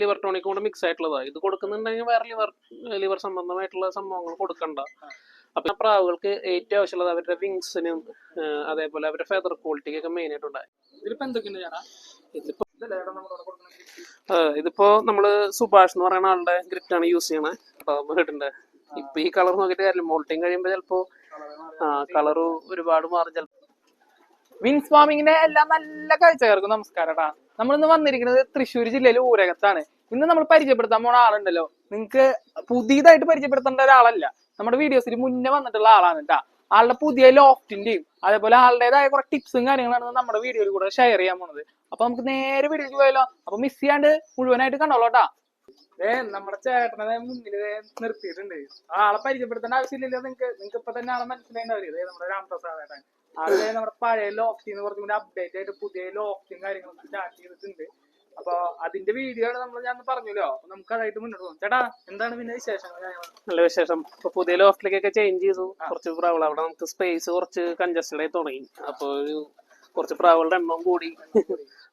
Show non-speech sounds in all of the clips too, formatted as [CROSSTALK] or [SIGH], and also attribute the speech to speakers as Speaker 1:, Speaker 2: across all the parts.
Speaker 1: Liver tonic കൊണ്ട് mix ആയിട്ടുള്ളതാണ് ഇത് കൊടുക്കുന്നുണ്ടെങ്കിൽ വേറെ ലിവർ ലിവർ സംബന്ധമായിട്ടുള്ള സംഭവങ്ങൾ കൊടുക്കണ്ട. അപ്പൊ ആ പ്രാവുകൾക്ക് ഏറ്റവും ആവശ്യമുള്ളത് അവരുടെ വിങ്സിനും അതേപോലെ അവരുടെ ഫെദർ ക്വാളിറ്റിക്കൊക്കെ മെയിൻ ആയിട്ടുണ്ടായി
Speaker 2: ഇതിലിപ്പോ എന്തൊക്കെയുണ്ട് ചേട്ടാ?
Speaker 1: ഇതിപ്പോ നമ്മൾ സുഭാഷ് എന്ന് പറയുന്ന ആളുടെ ഗ്രിറ്റ് ആണ് യൂസ് ചെയ്യണത് അപ്പൊ ബേർഡിന്റെ ഇപ്പൊ ഈ കളർ നോക്കിയിട്ട് കാര്യം മോൾട്ടിങ് കഴിയുമ്പോ ചിലപ്പോ ആ കളർ ഒരുപാട് മാറും ചിലപ്പോ.
Speaker 2: വിൻസ് ഫാമിങ്ങിന്റെ എല്ലാം നല്ല കാഴ്ചക്കാർക്ക് നമസ്കാരം നമ്മളിന്ന് വന്നിരിക്കുന്നത് തൃശ്ശൂർ ജില്ലയിലെ ഊരകത്താണ്. ഇന്ന് നമ്മൾ പരിചയപ്പെടുത്താൻ പോണ ആളുണ്ടല്ലോ. നിങ്ങക്ക് പുതിയതായിട്ട് പരിചയപ്പെടുത്തേണ്ട ഒരാളല്ല. നമ്മുടെ വീഡിയോസിൽ മുന്നേ വന്നിട്ടുള്ള ആളാണ് കേട്ടോ ആളുടെ പുതിയ ലോഫ്റ്റിന്റെയും അതേപോലെ ആളുടേതായ കുറെ ടിപ്സും കാര്യങ്ങളാണ് നമ്മുടെ വീഡിയോയിൽ കൂടെ ഷെയർ ചെയ്യാൻ പോണത്. അപ്പൊ നമുക്ക് നേരെ വീഡിയോക്ക് പോയാലോ? അപ്പൊ മിസ് ചെയ്യാണ്ട് മുഴുവനായിട്ട് കണ്ടോളൂ കേട്ടാ ഏ നമ്മുടെ ചേട്ടനെ മുന്നിൽ നിർത്തിയിട്ടുണ്ട്. ആളെ പരിചയപ്പെടുത്തേണ്ട ആവശ്യമില്ലല്ലോ നിങ്ങക്ക്. നിങ്ങക്ക് ഇപ്പൊ തന്നെ ആളെ മനസ്സിലായിട്ടുണ്ടാവില്ലേ ദേ നമ്മുടെ രാംപ്രസാദ് ഏട്ടൻ. ആളെ നമ്മുടെ പഴയ ലോഫ്റ്റിന്ന് കുറച്ചും കൂടി അപ്ഡേറ്റ് ആയിട്ട് പുതിയ ലോഫ്റ്റും കാര്യങ്ങളും സ്റ്റാർട്ട് ചെയ്തിട്ടുണ്ട്. അപ്പൊ അതിന്റെ വീഡിയോ ആണ് നമ്മൾ ഞാൻ പറഞ്ഞല്ലോ. അപ്പൊ നമുക്ക് അതായിട്ട് മുന്നോട്ട് പോകും. ചേട്ടാ എന്താണ് പിന്നെ വിശേഷം
Speaker 1: നല്ല വിശേഷം. ഇപ്പൊ പുതിയ ലോഫ്റ്റിലേക്കൊക്കെ ചേഞ്ച് ചെയ്തു. കുറച്ച് പ്രാവൾ അവിടെ നമുക്ക് സ്പേസ് കുറച്ച് കൺജസ്റ്റഡ് ആയി തുടങ്ങി. അപ്പൊ ഒരു കുറച്ച് പ്രാവളുടെ എണ്ണം കൂടി.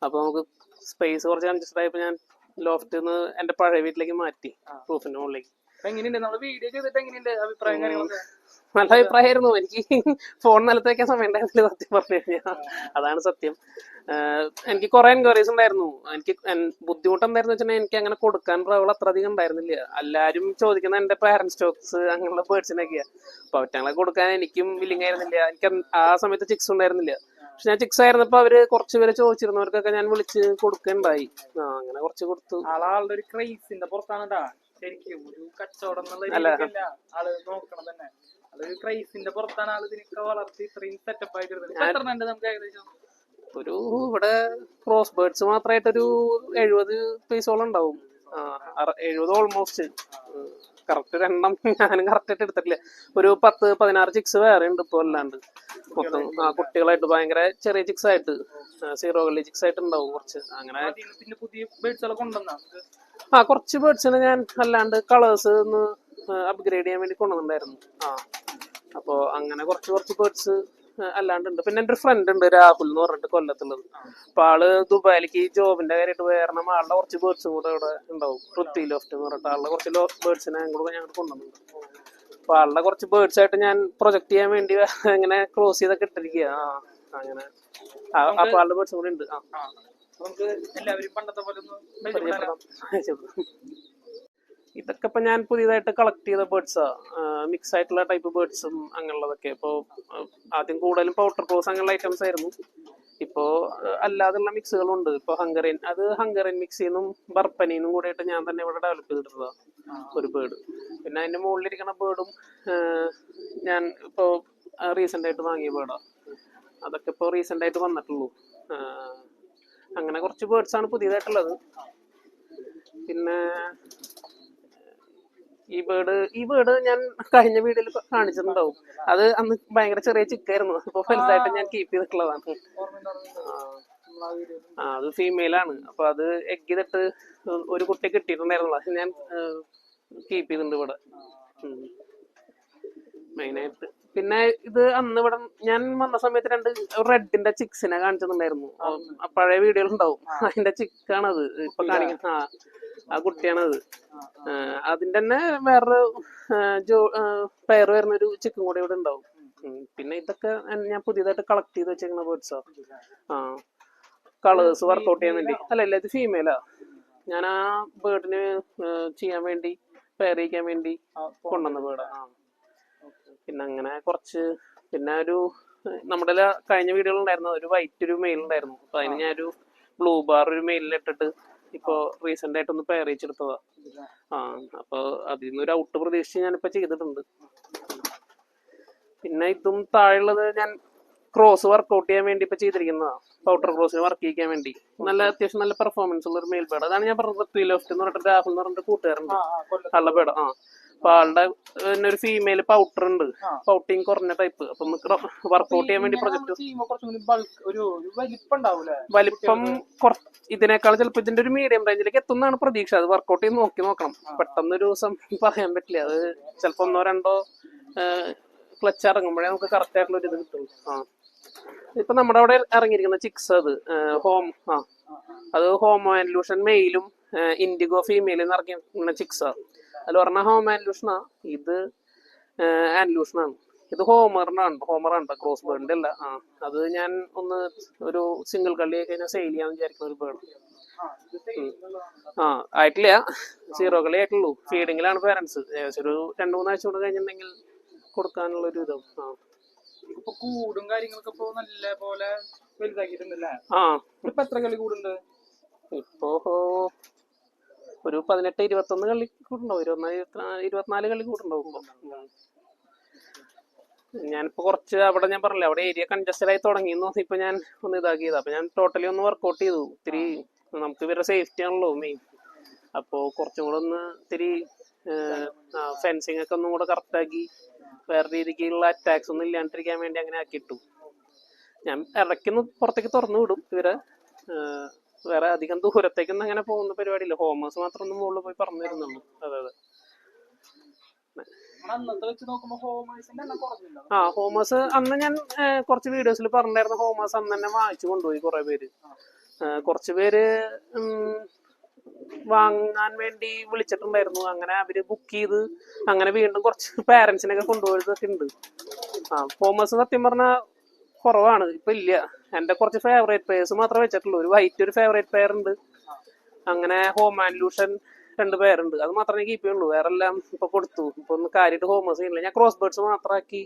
Speaker 1: അപ്പൊ നമുക്ക് സ്പേസ് കുറച്ച് കൺജസ്റ്റഡ് ആയപ്പോ ഞാൻ ലോഫ്റ്റ് നിന്ന് എന്റെ പഴയ വീട്ടിലേക്ക് മാറ്റി പ്രൂഫിന്റെ മുകളിലേക്ക്.
Speaker 2: എങ്ങനെയുണ്ട്? നമ്മൾ വീഡിയോ ചെയ്തിട്ട് എങ്ങനെയുണ്ട്? അഭിപ്രായം കാര്യങ്ങളൊക്കെ?
Speaker 1: നല്ല അഭിപ്രായമായിരുന്നു. എനിക്ക് ഫോൺ നിലത്ത് വെക്കാൻ സമയം ഉണ്ടായിരുന്നില്ല സത്യം പറഞ്ഞു കഴിഞ്ഞാൽ അതാണ് സത്യം. എനിക്ക് കുറെ എൻക്വയറീസ് ഉണ്ടായിരുന്നു. എനിക്ക് ബുദ്ധിമുട്ട് എന്തായിരുന്നു വെച്ചാൽ എനിക്ക് അങ്ങനെ കൊടുക്കാൻ പ്രാവുകൾ അത്ര അധികം ഉണ്ടായിരുന്നില്ല. എല്ലാവരും ചോദിക്കുന്ന എന്റെ പാരന്റ് സ്റ്റോക്സ് അങ്ങനെയുള്ള പേഴ്സിനൊക്കെയാ അപ്പൊ അവറ്റങ്ങളെ കൊടുക്കാൻ എനിക്കും വില്ലിങ് ആയിരുന്നില്ല. എനിക്ക് ആ സമയത്ത് ചിക്സ് ഉണ്ടായിരുന്നില്ല. പക്ഷെ ഞാൻ ചിക്സ് ആയിരുന്നപ്പോ അവർ കുറച്ച് പേര് ചോദിച്ചിരുന്നവർക്കൊക്കെ ഞാൻ വിളിച്ച് കൊടുക്കുകയുണ്ടായി ആ അങ്ങനെ കുറച്ച് കൊടുത്തു.
Speaker 2: ആളാളുടെ ഒരു ക്രൈസിന്റെ പുറത്താണ് ശരിക്കും ഒരു കച്ചവടം എന്നുള്ള
Speaker 1: അല്ല.
Speaker 2: ആൾ നോക്കണം തന്നെ. അതൊരു ക്രൈസിന്റെ പുറത്താണ് ആൾ ഇതിനൊക്കെ വളർത്തി ഇത്രയും സെറ്റപ്പ് ആയിട്ട് ഇപ്പൊ എത്ര ഉണ്ട് നമുക്ക് ഏകദേശം?
Speaker 1: ഒരു ഇവിടെ ക്രോസ് ബേർഡ്സ് മാത്രമായിട്ടൊരു എഴുപത് പീസോളം ഉണ്ടാവും. എഴുപത് ഓൾമോസ്റ്റ് കറക്റ്റ് ഒരു എണ്ണം ഞാനും കറക്റ്റായിട്ട് എടുത്തിട്ടില്ല. ഒരു പത്ത് പതിനാറ് ചിക്സ് വേറെ ഉണ്ട് ഇപ്പോൾ അല്ലാണ്ട് മൊത്തം ആ കുട്ടികളായിട്ട് ഭയങ്കര ചെറിയ ചിക്സ് ആയിട്ട് സീറോ കള്ളി ചിക്സ് ആയിട്ട് ഉണ്ടാവും കുറച്ച്. അങ്ങനെ
Speaker 2: പിന്നെ പുതിയ ബേഡ്സുകളെ കൊണ്ടുവന്നാ
Speaker 1: ആ കുറച്ച് ബേർഡ്സിനെ ഞാൻ അല്ലാണ്ട് കളേഴ്സ് ഒന്ന് അപ്ഗ്രേഡ് ചെയ്യാൻ വേണ്ടി കൊണ്ടുവന്നിട്ടുണ്ടായിരുന്നു. ആ അപ്പോൾ അങ്ങനെ കുറച്ച് കുറച്ച് ബേർഡ്സ് അല്ലാണ്ടുണ്ട്. പിന്നെ എന്റെ ഒരു ഫ്രണ്ട് ഉണ്ട് രാഹുൽ എന്ന് പറഞ്ഞിട്ട് കൊല്ലത്തുള്ളത്. അപ്പൊ ആൾ ദുബായിലേക്ക് ഈ ജോബിന്റെ കാര്യമായിട്ട് വേറെ ആളുടെ കുറച്ച് ബേർഡ്സ് കൂടെ ഇവിടെ ഉണ്ടാവും. പൃഥ്വി ലോഫ്റ്റ് എന്ന് പറഞ്ഞിട്ട് ആളുടെ കുറച്ച് ബേർഡ്സിനെ കൂടെ ഞങ്ങൾ കൊണ്ടുവന്നുണ്ട് അപ്പൊ ആളുടെ കുറച്ച് ബേർഡ്സ് ആയിട്ട് ഞാൻ പ്രൊജക്ട് ചെയ്യാൻ വേണ്ടി [LAUGHS] ഇങ്ങനെ ക്ലോസ് ചെയ്തൊക്കെ ഇട്ടിരിക്കുക ആ അങ്ങനെ. അപ്പൊ ആളുടെ ബേർഡ്സും കൂടെ ഉണ്ട്. ആ.
Speaker 2: നമുക്ക് എല്ലാവരും പണ്ടത്തെ പോലെ.
Speaker 1: ഇതൊക്കെ ഇപ്പൊ ഞാൻ പുതിയതായിട്ട് കളക്ട് ചെയ്ത ബേർഡ്സാ മിക്സ് ആയിട്ടുള്ള ടൈപ്പ് ബേർഡ്സും അങ്ങനെയുള്ളതൊക്കെ. ഇപ്പോ ആദ്യം കൂടുതലും പൗഡർ ക്രോസ് അങ്ങനെയുള്ള ഐറ്റംസ് ആയിരുന്നു. ഇപ്പോ അല്ലാതെയുള്ള മിക്സുകളുണ്ട് ഇപ്പൊ ഹംഗറിൻ അത് ഹംഗറിൻ മിക്സിന്നും ബർപ്പനീന്നും കൂടെയായിട്ട് ഞാൻ തന്നെ ഇവിടെ ഡെവലപ്പ് ചെയ്തിട്ടുള്ളതാ ഒരു ബേർഡ് പിന്നെ അതിന്റെ മുകളിലിരിക്കുന്ന ബേർഡും ഞാൻ ഇപ്പോ റീസെന്റ് ആയിട്ട് വാങ്ങിയ ബേർഡാ അതൊക്കെ ഇപ്പോ റീസെന്റ് ആയിട്ട് വന്നിട്ടുള്ളൂ. അങ്ങനെ കുറച്ച് ബേർഡ്സ് ആണ് പുതിയതായിട്ടുള്ളത്. പിന്നെ ഈ ബേർഡ് ഈ ബേർഡ് ഞാൻ കഴിഞ്ഞ വീഡിയോയിൽ കാണിച്ചിട്ടുണ്ടാവും. അത് അന്ന് ഭയങ്കര ചെറിയ ചിക്കായിരുന്നു. ഇപ്പൊ വലുതായിട്ട് ഞാൻ കീപ്പ് ചെയ്തിട്ടുള്ളതാണ്. ആ അത് ഫീമെയിലാണ് അപ്പൊ അത് എഗ് ചെയ്തിട്ട് ഒരു കുട്ടി കിട്ടിയിട്ടുണ്ടായിരുന്നു അത് ഞാൻ കീപ്പ് ചെയ്തിട്ടുണ്ട് ഇവിടെ. മെയിനായിട്ട്. പിന്നെ ഇത് അന്ന് ഇവിടെ ഞാൻ വന്ന സമയത്ത് രണ്ട് റെഡിന്റെ ചിക്സിനെ കാണിച്ചിട്ടുണ്ടായിരുന്നു. പഴയ വീഡിയോ ഉണ്ടാവും. അതിന്റെ ചിക്കാണത്. ഇപ്പൊ കാണിക്കുന്ന ആ ആ കുട്ടിയാണത്. അതിന്റെ തന്നെ വേറൊരു ജോ പേര് വരുന്ന ഒരു ചിക്കും കൂടെ ഇവിടെ ഉണ്ടാവും. പിന്നെ ഇതൊക്കെ ഞാൻ പുതിയതായിട്ട് കളക്ട് ചെയ്ത് വെച്ചേക്കുന്ന ബേർഡ്സാ ആ. കളേഴ്സ് വർക്കൗട്ട് ചെയ്യാൻ വേണ്ടി. അല്ല അല്ല ഇത് ഫീമെയിലാ ഞാൻ ആ ബേർഡിന് ചെയ്യാൻ വേണ്ടി പേരയിക്കാൻ വേണ്ടി കൊണ്ടുവന്ന ബേർഡാ പിന്നെ അങ്ങനെ കുറച്ച് പിന്നെ ഒരു നമ്മുടെ കഴിഞ്ഞ വീഡിയോയിൽ ഉണ്ടായിരുന്നു. ഒരു വൈറ്റ് ഒരു മെയിൽ ഉണ്ടായിരുന്നു. അപ്പൊ അതിന് ഒരു ബ്ലൂ ബാർ ഒരു മെയിലിൽ ഇട്ടിട്ട് ഇപ്പോ റീസെന്റ് ആയിട്ട് ഒന്ന് പെയർ ചെയ്തെടുത്തതാ ആ അപ്പൊ അതിൽ നിന്ന് ഒരു ഔട്ട് പ്രതീക്ഷിച്ച് ഞാനിപ്പോ ചെയ്തിട്ടുണ്ട്. പിന്നെ ഇതും താഴെയുള്ളത് ഞാൻ ക്രോസ് വർക്ക്ഔട്ട് ചെയ്യാൻ വേണ്ടി ഇപ്പൊ ചെയ്തിരിക്കുന്നതാ. പൗഡർ ക്രോസിന് വർക്ക് ചെയ്യിക്കാൻ വേണ്ടി. നല്ല അത്യാവശ്യം നല്ല പെർഫോമൻസ് ഉള്ള ഒരു മെയിൽ പേഡ് അതാണ് ഞാൻ പറഞ്ഞത് ത്രീ ലെഫ്റ്റ് എന്ന് പറഞ്ഞിട്ട് രാഹുൽ എന്ന് പറഞ്ഞിട്ട് കൂട്ടുകാരുണ്ട്. ആളുടെ ബേഡ് ആ. അപ്പൊ ആളുടെ പിന്നെ ഒരു ഫീമെയിൽ പൗഡർ ഉണ്ട്. പൗട്ടിങ് കുറഞ്ഞ ടൈപ്പ് അപ്പൊ വർക്ക്ഔട്ട് വർക്കൗട്ട് ചെയ്യാൻ വേണ്ടി പ്രൊജക്ട്
Speaker 2: വലിപ്പം
Speaker 1: ഇതിനേക്കാൾ ചിലപ്പോൾ ഇതിന്റെ ഒരു മീഡിയം റേഞ്ചിലേക്ക് എത്തുന്നതാണ് പ്രതീക്ഷ. അത് വർക്ക്ഔട്ട് ചെയ്ത് നോക്കി നോക്കണം. പെട്ടെന്ന് ഒരു ദിവസം [LAUGHS] പറയാൻ പറ്റില്ല. അത് ചിലപ്പോ ഒന്നോ രണ്ടോ ക്ലച്ച് ഇറങ്ങുമ്പോഴേ നമുക്ക് കറക്റ്റ് ആയിട്ടുള്ള ഒരു ഇത് കിട്ടുള്ളൂ. ആ. ഇപ്പൊ നമ്മുടെ അവിടെ ഇറങ്ങിയിരിക്കുന്ന ചിക്സ് അത് ഹോം ആ. അത് ഹോമോ ആൻലൂഷൻ മെയിലും ഇൻഡിഗോ ഫീമെയിലും ഇറങ്ങിയിരിക്കുന്ന ചിക്സ് അതിൽ പറഞ്ഞ ഹോം ആൻലൂഷനാ ഇത് ആൻലൂഷനാണ് ഇത് ഹോമറിനാണ് ഹോമറാണ് ക്രോസ് ബേർഡിന്റെ അല്ല ആ. അത് ഞാൻ ഒന്ന് ഒരു സിംഗിൾ കള്ളി കഴിഞ്ഞാൽ സെയിൽ ചെയ്യാന്ന് വിചാരിക്കുന്ന ഒരു ബേർഡ്.
Speaker 2: ആ
Speaker 1: ആയിട്ടില്ല. സീറോ കളി ആയിട്ടുള്ളൂ. ഫീഡിങ്ങിലാണ് പേരൻസ് ഏകദേശം ഒരു രണ്ട് മൂന്നാഴ്ച കൂടെ കഴിഞ്ഞിട്ടുണ്ടെങ്കിൽ കൊടുക്കാനുള്ള ഒരു ഇതും ആ.
Speaker 2: ഇപ്പൊ കൂടും കാര്യങ്ങളൊക്കെ ഇപ്പൊ നല്ല പോലെ വലുതാക്കിയിട്ടുണ്ടല്ലേ
Speaker 1: ആ.
Speaker 2: ഇപ്പൊ എത്ര കളി കൂടുണ്ട്?
Speaker 1: ഇപ്പോ ഒരു പതിനെട്ട് ഇരുപത്തൊന്ന് കളി കൂടുണ്ടാവും ഇരുപത്തിനാല് കളി കൂടുണ്ടാവും ഞാനിപ്പോ കുറച്ച് അവിടെ ഞാൻ പറഞ്ഞില്ല അവിടെ ഏരിയ കൺജസ്റ്റഡ് ആയി തുടങ്ങിയെന്ന് ഇപ്പൊ ഞാൻ ഒന്ന് ഇതാക്കിയത്. അപ്പൊ ഞാൻ ടോട്ടലി ഒന്ന് വർക്കൗട്ട് ചെയ്തു. ഇത്തിരി നമുക്ക് ഇവരുടെ സേഫ്റ്റി ആണല്ലോ മെയിൻ അപ്പോ കുറച്ചും കൂടെ ഒന്ന് ഇത്തിരി ഫെൻസിങ് ഒക്കെ ഒന്നും കൂടെ കറക്റ്റ് ആക്കി വേറെ രീതിക്കുള്ള അറ്റാക്സ് ഒന്നും ഇല്ലാണ്ടിരിക്കാൻ വേണ്ടി അങ്ങനെ ആക്കിയിട്ടു. ഞാൻ ഇടയ്ക്കൊന്ന് പുറത്തേക്ക് തുറന്നു വിടും ഇവരെ വേറെ അധികം ദൂരത്തേക്കൊന്നും അങ്ങനെ പോകുന്ന പരിപാടിയില്ല. ഹോമേഴ്സ് മാത്രം ഒന്ന് മുകളിൽ പോയി പറഞ്ഞു തരുന്നുള്ളൂ അതെ അതെ. ആ ഹോമേഴ്സ് അന്ന് ഞാൻ കുറച്ച് വീഡിയോസിൽ പറഞ്ഞിരുന്ന ഹോമേഴ്സ് അന്ന് തന്നെ വാങ്ങിച്ചു കൊണ്ടുപോയി കുറെ പേര്. കുറച്ച് പേര് വാങ്ങാൻ വേണ്ടി വിളിച്ചിട്ടുണ്ടായിരുന്നു. അങ്ങനെ അവർ ബുക്ക് ചെയ്ത് അങ്ങനെ വീണ്ടും കുറച്ച് പാരന്റ്സിനൊക്കെ കൊണ്ടുപോയതൊക്കെ ഉണ്ട് ആ ഫോമസ് സത്യം പറഞ്ഞ കുറവാണ്. ഇപ്പൊ ഇല്ല. എന്റെ കുറച്ച് ഫേവറേറ്റ് പേഴ്സ് മാത്രമേ വെച്ചിട്ടുള്ളൂ. ഒരു വൈറ്റ് ഒരു ഫേവറേറ്റ് പെയർ ഉണ്ട്. അങ്ങനെ ഹോം ആൻഡ് ആൻലൂഷൻ രണ്ട് പേരുണ്ട് അത് മാത്രമേ കീപ്പ് ചെയ്യുള്ളൂ. വേറെ എല്ലാം ഇപ്പൊ കൊടുത്തു. ഇപ്പൊ ഒന്ന് കാര്യമായിട്ട് ഹോമേഴ്സ് ചെയ്യുന്നില്ല. ഞാൻ ക്രോസ് ബേർഡ്സ് മാത്രമാക്കി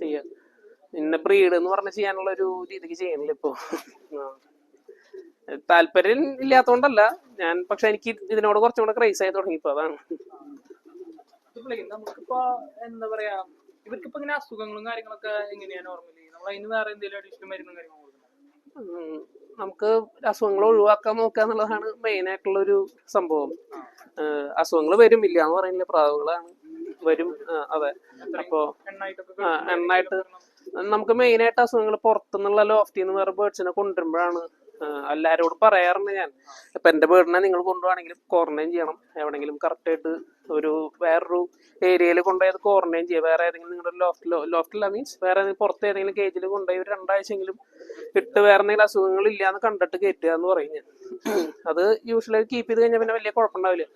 Speaker 1: ചെയ്യാം. പിന്നെ ബ്രീഡ് എന്ന് പറഞ്ഞ് ചെയ്യാനുള്ള ഒരു രീതിക്ക് ചെയ്യുന്നില്ല ഇപ്പൊ. താല്പര്യം ഇല്ലാത്തോണ്ടല്ല. ഞാൻ പക്ഷെ എനിക്ക് ഇതിനോട് കുറച്ചും കൂടെ ക്രൈസ് ആയി തുടങ്ങിയപ്പോ അതാണ്.
Speaker 2: നമുക്കിപ്പോ എന്താ പറയാ ഇവർക്കിപ്പോ ഇങ്ങനെ അസുഖങ്ങളും കാര്യങ്ങളൊക്കെ എങ്ങനെയാണ് നോർമലി നമ്മൾ അതിന് വേറെ എന്തെങ്കിലും അഡീഷണൽ മരുന്നും കാര്യങ്ങളും
Speaker 1: നമുക്ക് അസുഖങ്ങൾ ഒഴിവാക്കാൻ നോക്കുക എന്നുള്ളതാണ് മെയിൻ ആയിട്ടുള്ള ഒരു സംഭവം. അസുഖങ്ങൾ വരും. ഇല്ല എന്ന് പറയുന്നില്ല. പ്രാവുകളാണ്. വരും. അതെ. അപ്പോ എണ്ണായിട്ട് നമുക്ക് മെയിൻ ആയിട്ട് അസുഖങ്ങൾ പുറത്തുനിന്നുള്ള ലോഫ്റ്റിൽ നിന്ന് വേറെ ബേർഡ്സിനെ കൊണ്ടുവരുമ്പോഴാണ് എല്ലാരോടും പറയാറുണ്ട് ഞാൻ. ഇപ്പൊ എന്റെ വീടിനെ നിങ്ങൾ കൊണ്ടുപോകണെങ്കിലും ക്വാറന്റൈൻ ചെയ്യണം. എവിടെങ്കിലും കറക്റ്റ് ആയിട്ട് ഒരു വേറൊരു ഏരിയയിൽ കൊണ്ടുപോയത് ക്വാറന്റൈൻ ചെയ്യുക. വേറെ ഏതെങ്കിലും നിങ്ങളുടെ ലോഫ്റ്റിലോ ലോഫ്റ്റില്ല മീൻസ് വേറെ ഏതെങ്കിലും പുറത്ത് ഏതെങ്കിലും കേജിൽ കൊണ്ടുപോയി ഒരു രണ്ടാഴ്ചയെങ്കിലും ഇട്ട് വേറെ എന്തെങ്കിലും അസുഖങ്ങൾ ഇല്ലാന്ന് കണ്ടിട്ട് കയറ്റുക എന്ന് പറയും ഞാൻ. അത് യൂഷ്വലി കീപ്പ് ചെയ്ത് കഴിഞ്ഞാൽ പിന്നെ വലിയ കുഴപ്പമുണ്ടാവില്ല.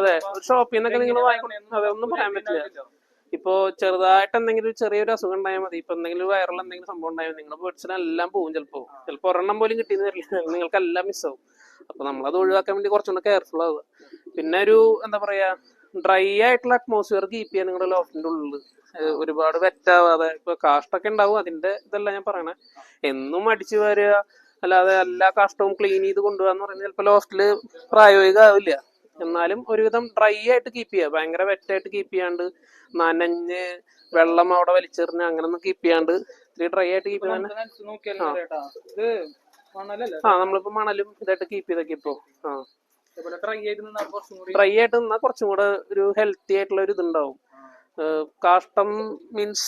Speaker 1: അതെ. ഷോപ്പിൽ നിന്നൊക്കെ നിങ്ങൾ വാങ്ങിക്കണം അതെ ഒന്നും പറയാൻ പറ്റില്ല. ഇപ്പോ ചെറുതായിട്ട് എന്തെങ്കിലും ഒരു ചെറിയൊരു അസുഖം ഉണ്ടായാൽ മതി. ഇപ്പൊ എന്തെങ്കിലും വൈറൽ എന്തെങ്കിലും സംഭവം ഉണ്ടായാൽ നിങ്ങൾ എല്ലാം പോകും ചിലപ്പോ. ചിലപ്പോ ഒരെണ്ണം പോലും കിട്ടിയെന്ന് വരില്ല. നിങ്ങൾക്ക് എല്ലാം മിസ്സാവും അപ്പൊ നമ്മളത് ഒഴിവാക്കാൻ വേണ്ടി കുറച്ചുകൂടെ കെയർഫുൾ ആവുക. പിന്നെ ഒരു എന്താ പറയാ ഡ്രൈ ആയിട്ടുള്ള അറ്റ്മോസ്ഫിയർ കീപ്പ് ചെയ്യാൻ നിങ്ങളുടെ ലോഫ്റ്റിന്റെ ഉള്ളിൽ ഒരുപാട് വെറ്റാവാതെ ഇപ്പൊ കാഷ്ടൊക്കെ ഉണ്ടാവും. അതിന്റെ ഇതല്ല ഞാൻ പറയണേ. എന്നും അടിച്ചു വരിക. അല്ലാതെ എല്ലാ കാഷ്ടവും ക്ലീൻ ചെയ്ത് കൊണ്ടുപോകാന്ന് പറയുന്നത് ചിലപ്പോൾ ലോഫ്റ്റിൽ പ്രായോഗികമാവില്ല എന്നാലും ഒരുവിധം ഡ്രൈ ആയിട്ട് കീപ്പ് ചെയ്യുക ഭയങ്കര വെറ്റായിട്ട് കീപ്പ് ചെയ്യാണ്ട് നനഞ്ഞ് വെള്ളം അവിടെ വലിച്ചെറിഞ്ഞ് അങ്ങനെ ഒന്നും കീപ്പ് ചെയ്യാണ്ട് ഇത്തിരി ഡ്രൈ ആയിട്ട് കീപ്പ് ചെയ്യാൻ ആ. നമ്മളിപ്പോ മണലും ഇതായിട്ട് കീപ്പ് ചെയ്തൊക്കെ ഇപ്പോ. ആ.
Speaker 2: ഡ്രൈ ആയിട്ട് നിന്നാൽ കുറച്ചും കൂടി
Speaker 1: ഒരു ഹെൽത്തി ആയിട്ടുള്ള ഒരു ഇതുണ്ടാവും. കാഷ്ടം മീൻസ്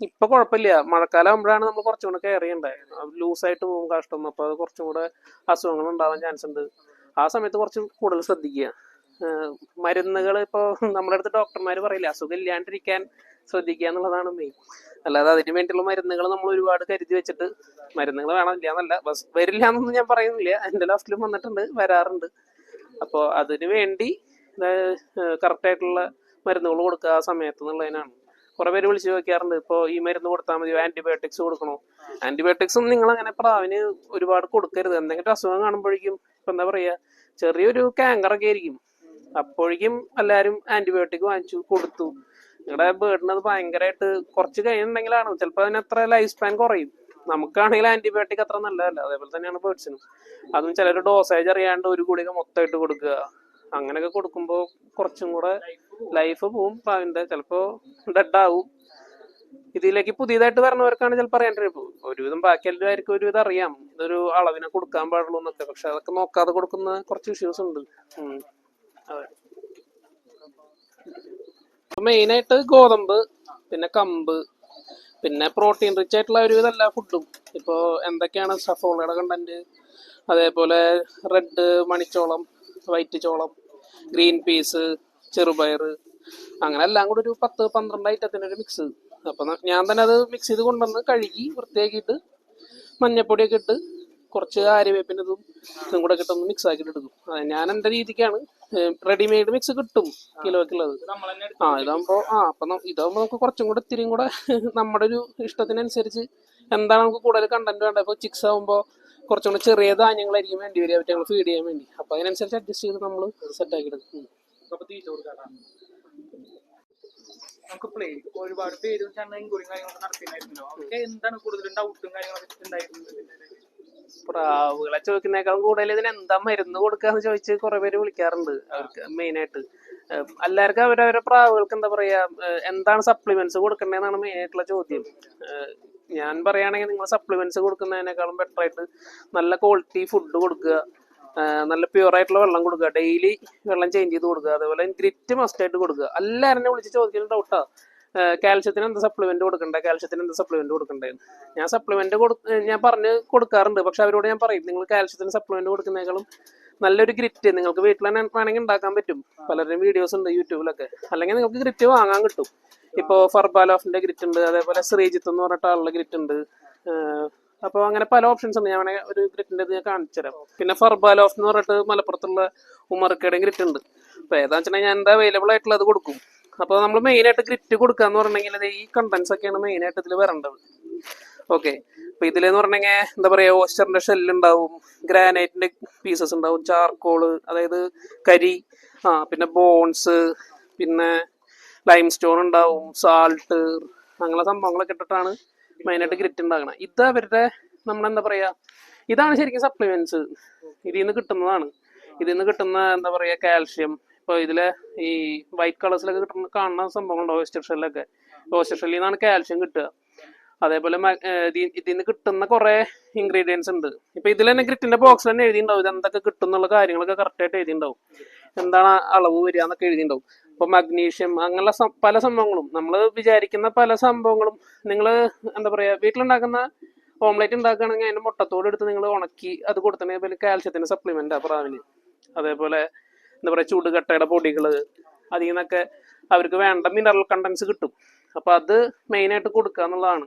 Speaker 1: ഇപ്പൊ കുഴപ്പമില്ല. മഴക്കാലം ആകുമ്പോഴാണ് നമ്മൾ കുറച്ചും കൂടെ കെയർ ലൂസ് ലൂസായിട്ട് പോകും കാഷ്ടം. അപ്പൊ അത് കുറച്ചും കൂടെ അസുഖങ്ങൾ ഉണ്ടാവാൻ ചാൻസ് ഉണ്ട്. ആ സമയത്ത് കുറച്ച് കൂടുതൽ ശ്രദ്ധിക്കുക. മരുന്നുകൾ ഇപ്പൊ നമ്മുടെ അടുത്ത് ഡോക്ടർമാർ പറയില്ല അസുഖം ഇല്ലാണ്ടിരിക്കാൻ ശ്രദ്ധിക്കുക എന്നുള്ളതാണ് മെയിൻ അല്ലാതെ അതിന് വേണ്ടിയുള്ള മരുന്നുകൾ നമ്മൾ ഒരുപാട് കരുതി വെച്ചിട്ട് മരുന്നുകൾ വേണമില്ല എന്നല്ല. ബസ് വരില്ല എന്നൊന്നും ഞാൻ പറയുന്നില്ല. എന്റെ ലാസ്റ്റിലും വന്നിട്ടുണ്ട് വരാറുണ്ട്. അപ്പോൾ അതിന് വേണ്ടി കറക്റ്റ് ആയിട്ടുള്ള മരുന്നുകൾ കൊടുക്കുക ആ സമയത്ത് എന്നുള്ളതിനാണ്. കുറെ പേര് വിളിച്ചു ചോദിക്കാറുണ്ട് ഇപ്പോൾ ഈ മരുന്ന് കൊടുത്താൽ മതിയോ? ആന്റിബയോട്ടിക്സ് കൊടുക്കണോ? ആന്റിബയോട്ടിക്സും നിങ്ങൾ അങ്ങനെ പ്രാവിന് ഒരുപാട് കൊടുക്കരുത്. എന്തെങ്കിലും അസുഖം കാണുമ്പോഴേക്കും ഇപ്പൊ എന്താ പറയാ ചെറിയൊരു കാങ്കറൊക്കെ ആയിരിക്കും. അപ്പോഴേക്കും എല്ലാവരും ആന്റിബയോട്ടിക് വാങ്ങിച്ചു കൊടുത്തു. നിങ്ങളുടെ ബേർഡിന് അത് ഭയങ്കരമായിട്ട് കുറച്ച് കഴിയുന്നുണ്ടെങ്കിലാണ്. ചിലപ്പോൾ അതിന് അത്ര ലൈഫ് സ്പാൻ കുറയും. നമുക്കാണെങ്കിൽ ആന്റിബയോട്ടിക് അത്ര നല്ലതല്ല. അതേപോലെ തന്നെയാണ് ബേർഡ്സിനും അതും ചിലർ ഡോസേജ് അറിയാണ്ട് ഒരു ഗുളിക മൊത്തമായിട്ട് കൊടുക്കുക. അങ്ങനെയൊക്കെ കൊടുക്കുമ്പോൾ കുറച്ചും കൂടെ ലൈഫ് പോവും. പ്രാവിന്റെ ചിലപ്പോ ഡെഡ് ആവും. ഇതിലേക്ക് പുതിയതായിട്ട് വരുന്നവർക്കാണ് ചിലപ്പോൾ കഴിയും ഒരുവിധം ബാക്കി എല്ലാവർക്കും ഒരുവിധം അറിയാം. ഇതൊരു അളവിനെ കൊടുക്കാൻ പാടുള്ളൂ എന്നൊക്കെ. പക്ഷെ അതൊക്കെ നോക്കാതെ കൊടുക്കുന്ന കുറച്ച് ഇഷ്യൂസ് ഉണ്ട്. മെയിൻ ഗോതമ്പ് പിന്നെ കമ്പ് പിന്നെ പ്രോട്ടീൻ റിച്ച് ആയിട്ടുള്ള ഒരുവിധം എല്ലാ ഫുഡും ഇപ്പോൾ എന്തൊക്കെയാണ് സഫോളയുടെ കണ്ടന്റ് അതേപോലെ റെഡ് മണിച്ചോളം വൈറ്റ് ചോളം ഗ്രീൻ പീസ് ചെറുപയർ അങ്ങനെ എല്ലാം കൂടി ഒരു പത്ത് പന്ത്രണ്ട് ഐറ്റത്തിന്റെ ഒരു മിക്സ് അപ്പം ഞാൻ തന്നെ അത് മിക്സ് ചെയ്ത് കൊണ്ടുവന്ന് കഴുകി വൃത്തിയാക്കിയിട്ട് മഞ്ഞപ്പൊടിയൊക്കെ ഇട്ട് കുറച്ച് ആര്യവേപ്പിന്റെ ഇതും കൂടെ കിട്ടും മിക്സ് ആക്കിയിട്ട് എടുക്കും. ഞാൻ എന്റെ രീതിക്കാണ് റെഡിമെയ്ഡ് മിക്സ് കിട്ടും കിലോക്കുള്ളത് ആ ഇതാകുമ്പോൾ ആ അപ്പം ഇതാകുമ്പോൾ നമുക്ക് കുറച്ചും കൂടെ ഇത്തിരിയും കൂടെ [LAUGHS] നമ്മുടെ ഒരു ഇഷ്ടത്തിനനുസരിച്ച് എന്താണ് നമുക്ക് കൂടുതൽ കണ്ടന്റ് വേണ്ടത്? ഇപ്പോൾ ചിക്സ് ആകുമ്പോൾ കുറച്ചും കൂടെ ചെറിയ ധാന്യങ്ങളായിരിക്കും വേണ്ടി വരിക. പറ്റി ഞങ്ങൾ ഫീഡ് ചെയ്യാൻ വേണ്ടി. അപ്പോൾ അതിനനുസരിച്ച് അഡ്ജസ്റ്റ് ചെയ്ത് നമ്മൾ സെറ്റ് ആക്കി എടുക്കും. ഉം.
Speaker 2: അപ്പൊ തീറ്റ കൊടുക്കാം നമുക്ക് പ്ലേ ഒരുപാട് പേര് എൻക്വയറിയും കാര്യങ്ങളൊക്കെ നടത്തിയിട്ടുണ്ടായിരുന്നല്ലോ. അവർക്ക് എന്താണ് കൂടുതൽ ഡൗട്ടും കാര്യങ്ങളൊക്കെ ഉണ്ടായിരുന്നത്
Speaker 1: പ്രാവുകളെ ചോദിക്കുന്നേക്കാളും കൂടുതൽ ഇതിന് എന്താ മരുന്ന് കൊടുക്കാന്ന് ചോദിച്ച് കുറെ പേര് വിളിക്കാറുണ്ട് അവർക്ക് ഏഹ് എല്ലാവർക്കും അവരവരെ പ്രാവുകൾക്ക് എന്താ പറയാ എന്താണ് സപ്ലിമെന്റ്സ് കൊടുക്കേണ്ടതെന്നാണ് മെയിൻ ആയിട്ടുള്ള ചോദ്യം ഞാൻ പറയുകയാണെങ്കിൽ നിങ്ങൾ സപ്ലിമെന്റ്സ് കൊടുക്കുന്നതിനേക്കാളും ബെറ്റർ ആയിട്ട് നല്ല ക്വാളിറ്റി ഫുഡ് കൊടുക്കുക. നല്ല പ്യൂർ ആയിട്ടുള്ള വെള്ളം കൊടുക്കുക. ഡെയിലി വെള്ളം ചേഞ്ച് ചെയ്ത് കൊടുക്കുക. അതേപോലെ ഗ്രിറ്റ് മസ്റ്റ് ആയിട്ട് കൊടുക്കുക. എല്ലാവരും വിളിച്ച് ചോദിക്കുന്ന ഡൗട്ടാ കാൽഷ്യത്തിന് എന്താ സപ്ലിമെന്റ് കൊടുക്കണ്ടേ? കാൽഷ്യത്തിന് എന്താ സപ്ലിമെന്റ് കൊടുക്കണ്ടേ? ഞാൻ സപ്ലിമെന്റ് കൊടു ഞാൻ പറഞ്ഞ് കൊടുക്കാറുണ്ട്. പക്ഷെ അവരോട് ഞാൻ പറയും നിങ്ങൾ കാൽഷ്യത്തിന് സപ്ലിമെന്റ് കൊടുക്കുന്നതിനേക്കാളും നല്ലൊരു ഗ്രിറ്റ് നിങ്ങൾക്ക് വീട്ടിൽ തന്നെ വേണമെങ്കിൽ ഉണ്ടാക്കാൻ പറ്റും. പലരുടെയും വീഡിയോസ് ഉണ്ട് യൂട്യൂബിലൊക്കെ അല്ലെങ്കിൽ നിങ്ങൾക്ക് ഗ്രിറ്റ് വാങ്ങാൻ കിട്ടും. ഇപ്പോൾ ഫർബാലോഫിന്റെ ഗ്രിറ്റ് ഉണ്ട് അതേപോലെ ശ്രീജിത്ത് എന്ന് പറഞ്ഞിട്ട് ആളുടെ ഗ്രിറ്റ് ഉണ്ട്. അപ്പോൾ അങ്ങനെ പല ഓപ്ഷൻസ് ഉണ്ട്. ഞാൻ വേണമെങ്കിൽ ഒരു ഗ്രിറ്റിന്റെ ഞാൻ കാണിച്ചു തരാം. പിന്നെ ഫർബാലോഫ് എന്ന് പറഞ്ഞിട്ട് മലപ്പുറത്തുള്ള ഉമർക്കയുടെ ഗ്രിറ്റ് ഉണ്ട്. അപ്പോൾ ഏതാണെന്ന് വെച്ചിട്ടുണ്ടെങ്കിൽ ഞാൻ എന്താ അവൈലബിൾ ആയിട്ടുള്ളത് കൊടുക്കും. അപ്പോൾ നമ്മൾ മെയിൻ ആയിട്ട് ഗ്രിറ്റ് കൊടുക്കുക എന്ന് പറഞ്ഞിട്ടുണ്ടെങ്കിൽ ഈ കണ്ടൻസ് ഒക്കെയാണ് മെയിൻ ആയിട്ട് ഇതിൽ വരേണ്ടത്. ഓക്കെ അപ്പൊ ഇതിലെന്ന് പറഞ്ഞെങ്കിൽ എന്താ പറയാ ഓസ്റ്ററിന്റെ ഷെല്ല് ഉണ്ടാവും ഗ്രാനൈറ്റിന്റെ പീസസ് ഉണ്ടാവും ചാർക്കോൾ അതായത് കരി ആ പിന്നെ ബോൺസ് പിന്നെ ലൈം സ്റ്റോൺ ഉണ്ടാവും സാൾട്ട് അങ്ങനെ സംഭവങ്ങളൊക്കെ ഇട്ടിട്ടാണ് മെയിനായിട്ട് ഗ്രിറ്റ് ഉണ്ടാകണം ഇത് അവരുടെ നമ്മളെന്താ പറയാ ഇതാണ് ശരിക്കും സപ്ലിമെന്റ്സ് ഇതിൽ നിന്ന് കിട്ടുന്നതാണ്. ഇതിൽ നിന്ന് കിട്ടുന്ന എന്താ പറയാ കാൽഷ്യം ഇപ്പോൾ ഇതിലെ ഈ വൈറ്റ് കളേഴ്സിലൊക്കെ കിട്ടുന്ന കാണുന്ന സംഭവങ്ങളുണ്ട് ഓസ്റ്റർ ഷെല്ലൊക്കെ ഓസ്റ്റർ ഷെല്ലിൽ നിന്നാണ് കാൽഷ്യം കിട്ടുക. അതേപോലെ ഇതിൽ നിന്ന് കിട്ടുന്ന കുറേ ഇൻഗ്രീഡിയൻസ് ഉണ്ട് ഇപ്പൊ ഇതിൽ തന്നെ ഗ്രിറ്റിന്റെ ബോക്സിൽ തന്നെ എഴുതിയിട്ടുണ്ടാവും ഇത് എന്തൊക്കെ കിട്ടും എന്നുള്ള കാര്യങ്ങളൊക്കെ കറക്റ്റ് ആയിട്ട് എഴുതിണ്ടാവും എന്താണ് അളവ് വരിക എന്നൊക്കെ എഴുതിയിട്ടുണ്ടാവും ഇപ്പൊ മഗ്നീഷ്യം അങ്ങനെയുള്ള പല സംഭവങ്ങളും. നമ്മൾ വിചാരിക്കുന്ന പല സംഭവങ്ങളും നിങ്ങൾ എന്താ പറയാ വീട്ടിലുണ്ടാക്കുന്ന ഓംലെറ്റ് ഉണ്ടാക്കുകയാണെങ്കിൽ അതിന്റെ മുട്ടത്തോട് എടുത്ത് നിങ്ങൾ ഉണക്കി അത് കൊടുത്തിട്ടുണ്ടെങ്കിൽ കാൽഷ്യത്തിന്റെ സപ്ലിമെന്റ് പ്രാവിന്. അതേപോലെ എന്താ പറയുക ചൂടുകട്ടയുടെ പൊടികൾ അതിൽ നിന്നൊക്കെ അവർക്ക് വേണ്ട മിനറൽ കണ്ടൻസ് കിട്ടും. അപ്പം അത് മെയിനായിട്ട് കൊടുക്കുക എന്നുള്ളതാണ്.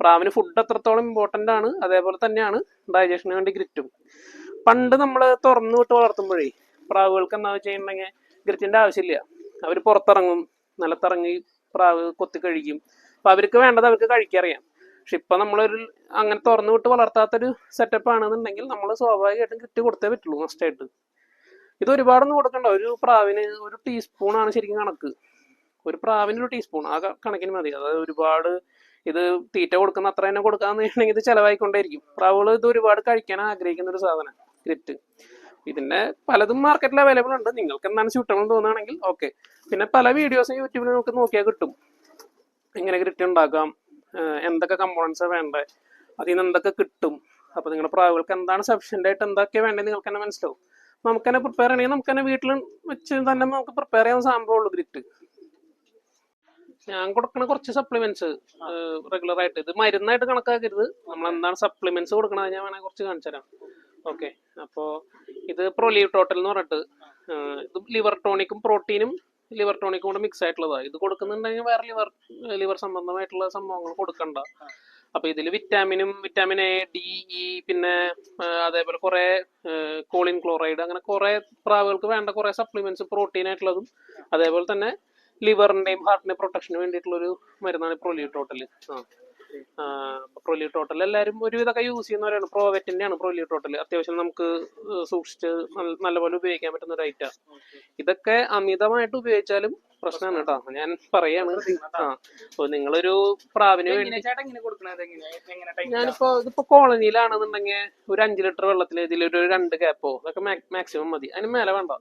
Speaker 1: പ്രാവിന് ഫുഡ് എത്രത്തോളം ഇമ്പോർട്ടന്റ് ആണ്. അതേപോലെ തന്നെയാണ് ഡൈജഷന് വേണ്ടി ഗ്രിറ്റും പണ്ട് നമ്മൾ തുറന്നു വിട്ട് വളർത്തുമ്പോഴേ പ്രാവുകൾക്ക് എന്താ വെച്ചിട്ടുണ്ടെങ്കിൽ ഗ്രിറ്റിന്റെ ആവശ്യമില്ല. അവർ പുറത്തിറങ്ങും നിലത്തിറങ്ങി പ്രാവ് കൊത്തി കഴിക്കും. അപ്പം അവർക്ക് വേണ്ടത് അവർക്ക് കഴിക്കറിയാം പക്ഷെ ഇപ്പം നമ്മളൊരു അങ്ങനെ തുറന്നു വിട്ട് വളർത്താത്തൊരു സെറ്റപ്പ് ആണെന്നുണ്ടെങ്കിൽ നമ്മൾ സ്വാഭാവികമായിട്ടും ഗ്രിറ്റ് കൊടുത്തേ പറ്റുള്ളൂ മസ്റ്റായിട്ട് ഇത് ഒരുപാടൊന്നും കൊടുക്കണ്ട ഒരു പ്രാവിന് ഒരു ടീസ്പൂൺ ആണ് ശരിക്കും കണക്ക്. ഒരു പ്രാവിന് ഒരു ടീസ്പൂൺ. ആ കണക്കിന് മതി. അതായത് ഒരുപാട് ഇത് തീറ്റ കൊടുക്കുന്ന അത്ര തന്നെ കൊടുക്കാന്ന് വെച്ചിട്ടുണ്ടെങ്കിൽ ഇത് ചിലവായിക്കൊണ്ടേയിരിക്കും. പ്രാവുകൾ ഇത് ഒരുപാട് കഴിക്കാൻ ആഗ്രഹിക്കുന്ന ഒരു സാധനം ഗ്രിറ്റ് ഇതിന്റെ പലതും മാർക്കറ്റിൽ അവൈലബിൾ ഉണ്ട്. നിങ്ങൾക്ക് എന്താണ് സ്യൂട്ടബിൾ തോന്നുകയാണെങ്കിൽ ഓക്കെ പിന്നെ പല വീഡിയോസും യൂട്യൂബിൽ നമുക്ക് നോക്കിയാൽ കിട്ടും. എങ്ങനെ ഗ്രിറ്റ് ഉണ്ടാക്കാം എന്തൊക്കെ കമ്പോണൻസ് വേണ്ടത് അതിൽ നിന്ന് എന്തൊക്കെ കിട്ടും. അപ്പൊ നിങ്ങളുടെ പ്രാവുകൾക്ക് എന്താണ് സഫീഷ്യന്റ് ആയിട്ട് എന്തൊക്കെ വേണ്ടത് നിങ്ങൾക്ക് തന്നെ മനസ്സിലാവും. നമുക്ക് തന്നെ പ്രിപ്പയർ ചെയ്യണമെങ്കിൽ നമുക്ക് തന്നെ വീട്ടിൽ വെച്ച് തന്നെ നമുക്ക് പ്രിപ്പയർ ചെയ്യാൻ സംഭവമുള്ളൂ ഗ്രിറ്റ് ഞാൻ കൊടുക്കുന്ന കുറച്ച് സപ്ലിമെന്റ്സ് റെഗുലർ ആയിട്ട്. ഇത് മരുന്നായിട്ട് കണക്കാക്കരുത്. നമ്മൾ എന്താണ് സപ്ലിമെന്റ്സ് കൊടുക്കണത് ഞാൻ വേണമെങ്കിൽ കുറച്ച് കാണിച്ചു തരാം ഓക്കെ അപ്പോൾ ഇത് പ്രൊലീവ് ടോട്ടൽ എന്ന് പറഞ്ഞിട്ട് ഇത് ലിവർ ടോണിക്കും പ്രോട്ടീനും ലിവർ ടോണിക്കും കൂടെ മിക്സ് ആയിട്ടുള്ളതാണ് ഇത് കൊടുക്കുന്നുണ്ടെങ്കിൽ വേറെ ലിവർ ലിവർ സംബന്ധമായിട്ടുള്ള സംഭവങ്ങൾ കൊടുക്കണ്ട. അപ്പൊ ഇതിൽ വിറ്റാമിനും വിറ്റാമിൻ എ ഡി ഇ പിന്നെ അതേപോലെ കുറെ കോളിൻ ക്ലോറൈഡ് അങ്ങനെ കുറെ പ്രാവുകൾക്ക് വേണ്ട കുറെ സപ്ലിമെന്റ്സ് പ്രോട്ടീൻ ആയിട്ടുള്ളതും അതേപോലെ തന്നെ ലിവറിന്റെയും ഹാർട്ടിന്റെ പ്രൊട്ടക്ഷന് വേണ്ടിയിട്ടുള്ള ഒരു മരുന്നാണ് പ്രൊലീവ് ടോട്ടൽ ആ. പ്രൊലീവ് ടോട്ടൽ എല്ലാവരും ഒരുവിധമൊക്കെ യൂസ് ചെയ്യുന്നവരാണ്. പ്രോവെറ്റിന്റെ ആണ് പ്രൊലി ടോട്ടൽ അത്യാവശ്യം നമുക്ക് സൂക്ഷിച്ച് നല്ലപോലെ ഉപയോഗിക്കാൻ പറ്റുന്ന ഒരു ഐറ്റം ഇതൊക്കെ അമിതമായിട്ട് ഉപയോഗിച്ചാലും പ്രശ്നമാണ് കേട്ടോ. ഞാൻ പറയാണ്. ആ അപ്പൊ നിങ്ങളൊരു പ്രാവിന് വേണ്ടി ഞാനിപ്പോ ഇതിപ്പോ കോളനിയിലാണെന്നുണ്ടെങ്കിൽ ഒരു അഞ്ച് ലിറ്റർ വെള്ളത്തിൽ ഇതിലൊരു രണ്ട് ഗ്യാപ്പോ അതൊക്കെ മാക്സിമം മതി. അതിന് മേലെ വേണ്ട.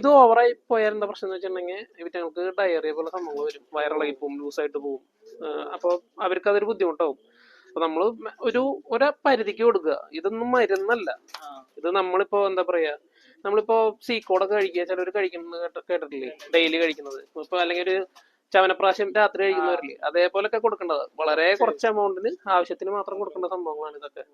Speaker 1: ഇത് ഓവറായി പോയാൽ എന്താ പ്രശ്നം എന്ന് വെച്ചിട്ടുണ്ടെങ്കിൽ ഇവറ്റ് ഞങ്ങൾക്ക് ഡയറിയ പോലെ സംഭവങ്ങൾ വരും. വയറിളകി പോവും ലൂസായിട്ട് പോവും. അപ്പോൾ അവർക്ക് അതൊരു ബുദ്ധിമുട്ടാവും. അപ്പൊ നമ്മൾ ഒരു ഒരു പരിധിക്ക് കൊടുക്കുക. ഇതൊന്നും മരുന്നല്ല. ഇത് നമ്മളിപ്പോ എന്താ പറയാ നമ്മളിപ്പോ സീക്കോടൊക്കെ കഴിക്കുക. ചിലവർ കഴിക്കുന്നത് കേട്ട- കേട്ടിട്ടില്ലേ? ഡെയിലി കഴിക്കുന്നത്. ഇപ്പൊ അല്ലെങ്കിൽ ഒരു ചവനപ്രാശം രാത്രി കഴിക്കുന്നവരില്ലേ? അതേപോലൊക്കെ കൊടുക്കേണ്ടത്. വളരെ കുറച്ച് എമൗണ്ടിന് ആവശ്യത്തിന് മാത്രം കൊടുക്കേണ്ട സംഭവങ്ങളാണ് ഇതൊക്കെ.